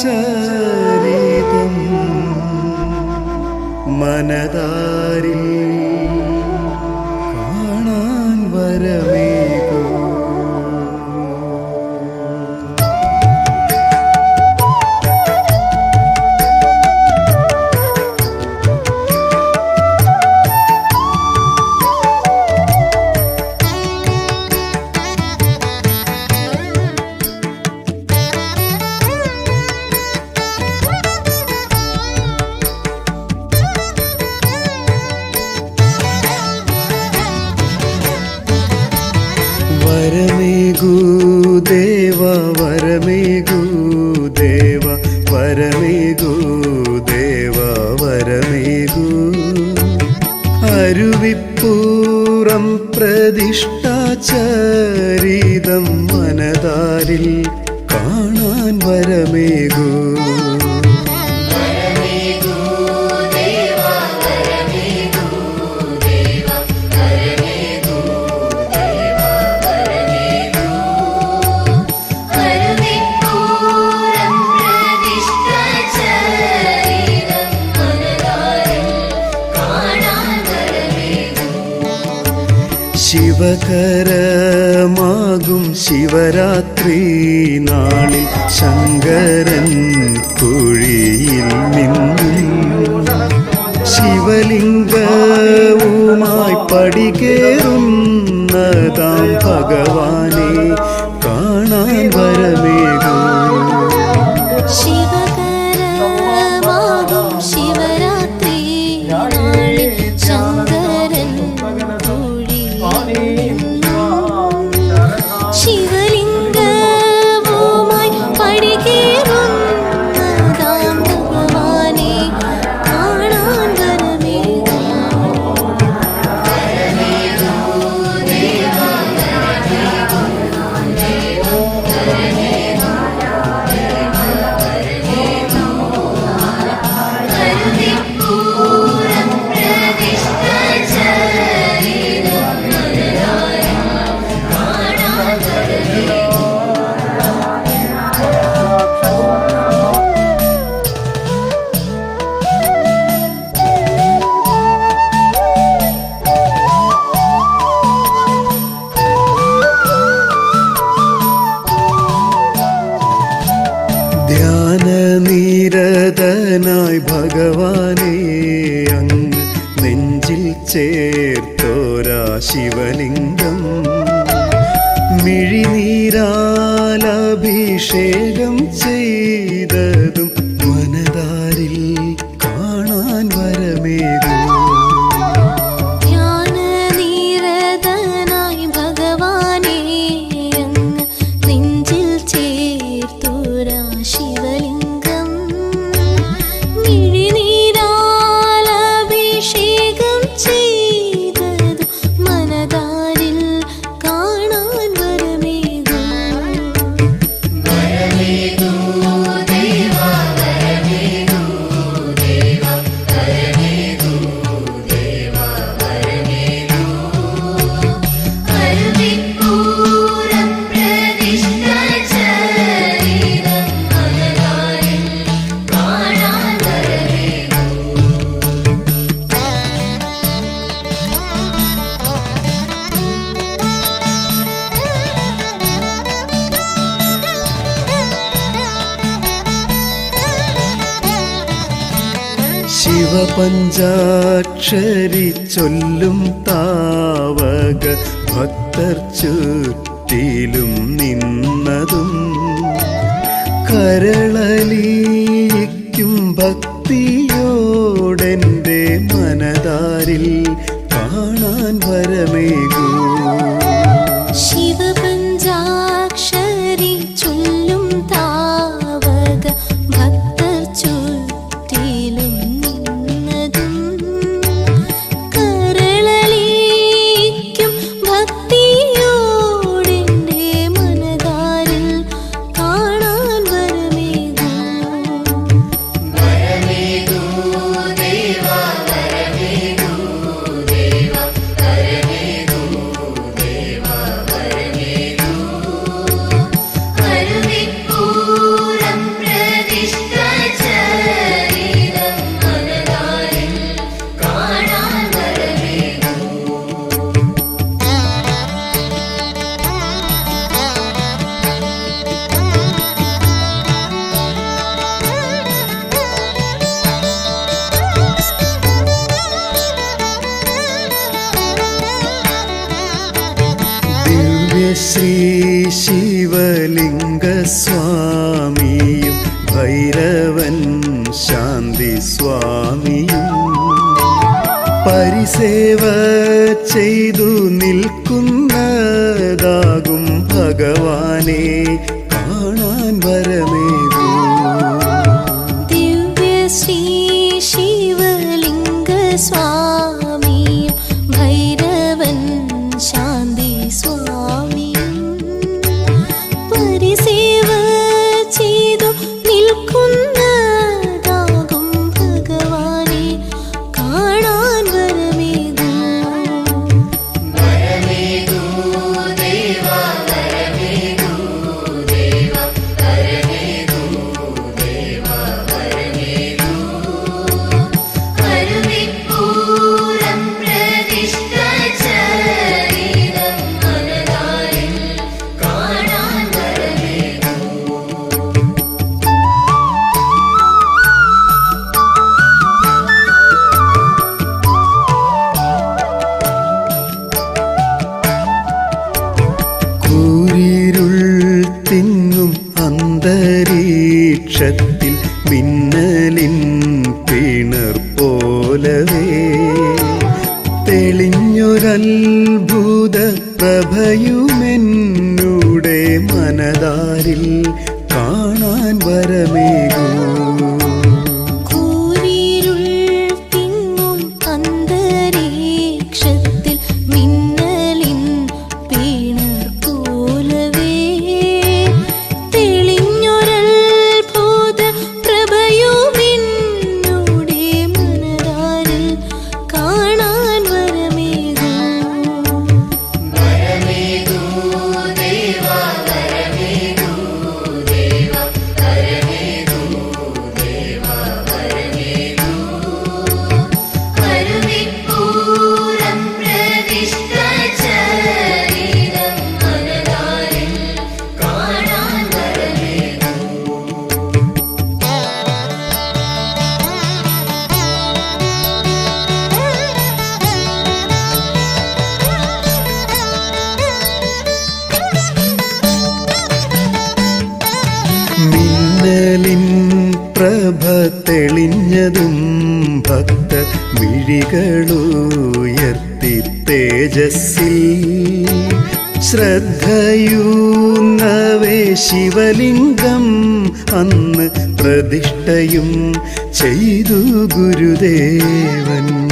ചരിതം മനതാരി കാണാൻ വരവേ. ശുഭകരമാകും ശിവരാത്രി നാളിൽ ശങ്കരൻ കുഴിയിൽ നിന്നും. ശിവലിംഗവുമായി പടികേറുന്നതാം ഭഗവാൻ ശക്തനായി ഭഗവാനെ അങ്ങ് നെഞ്ചിൽ ചേ പഞ്ചാക്ഷരി ചൊല്ലും താവക ഭക്തർ ചുറ്റിലും നിന്നതും കരളലിക്കും ഭക്തിയോടെന്റെ മനതാരിൽ കാണാൻ വരമേകൂ. ശ്രീ ശിവലിംഗസ്വാമിയും ഭൈരവൻ ശാന്തി സ്വാമിയും പരിസേവ ചെയ്തു നിൽക്കുന്നതാകും ഭഗവാനെ കാണാൻ വരമേകൂ കാണാൻ വരമേകൂ. തെളിഞ്ഞതും ഭക്ത മിഴികളുയർത്തി തേജസ്സിൽ. ശ്രദ്ധയൂന്നവേ ശിവലിംഗം അന്ന് പ്രതിഷ്ഠയും ചെയ്തു ഗുരുദേവൻ.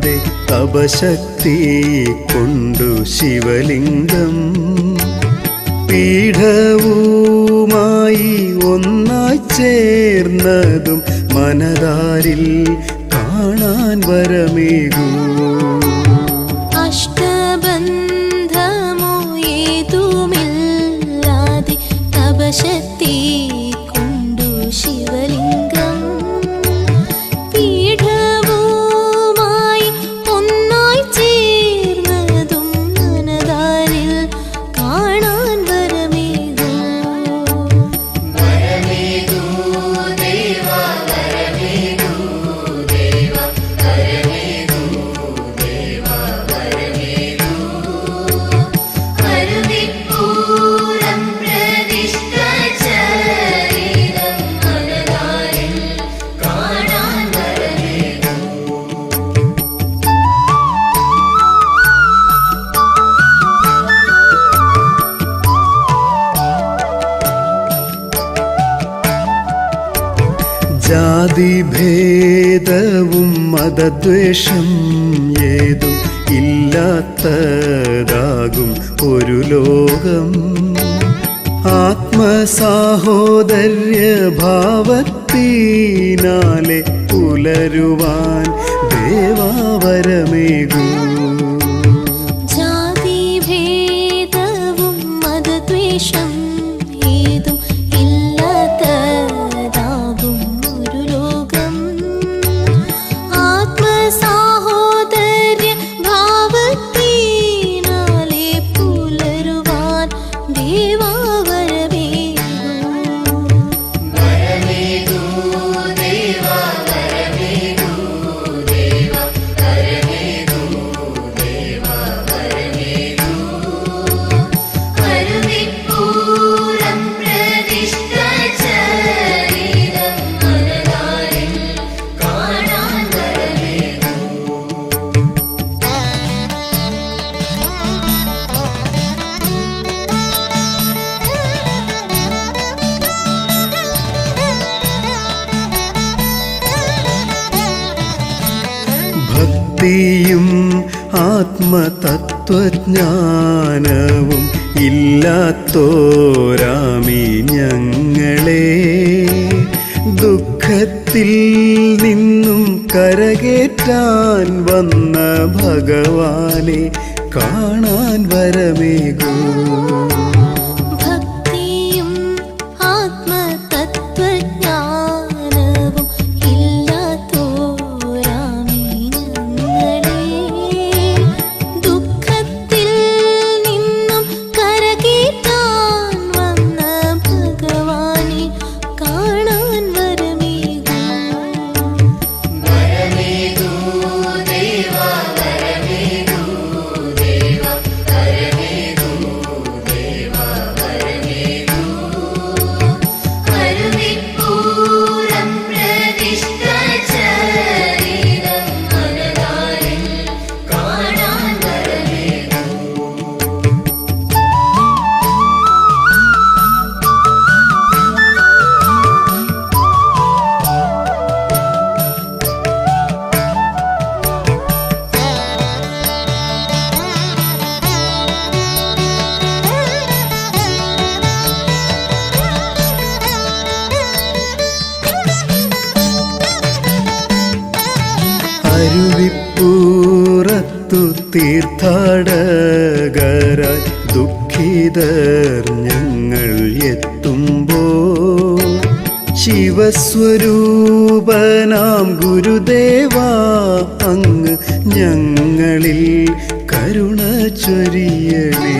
ഏതുമില്ലാതെ തപശക്തി കൊണ്ടു ശിവലിംഗം. പീഠവുമായി ഒന്നായി ചേർന്നതും മനതാരിൽ കാണാൻ വരമേകൂ. ജാതിഭേദവും മതദ്വേഷം ഏതും ഇല്ലാത്തതാകും ഒരു ലോകം. ആത്മസാഹോദര്യ ഭാവത്തിനാലെ പുലരുവാൻ ദേവാവരമേകൂ. ആത്മതത്വജ്ഞാനവും ഇല്ലാത്തോരാമി ഞങ്ങളെ. ദുഃഖത്തിൽ നിന്നും കരകേറ്റാൻ വന്ന ഭഗവാനെ കാണാൻ വരമേകൂ. തീർത്ഥാടകരായി ദുഃഖിതർ ഞങ്ങൾ എത്തുമ്പോൾ ശിവസ്വരൂപനാം ഗുരുദേവ അങ്ങ് ഞങ്ങളിൽ കരുണ ചൊരിയണേ.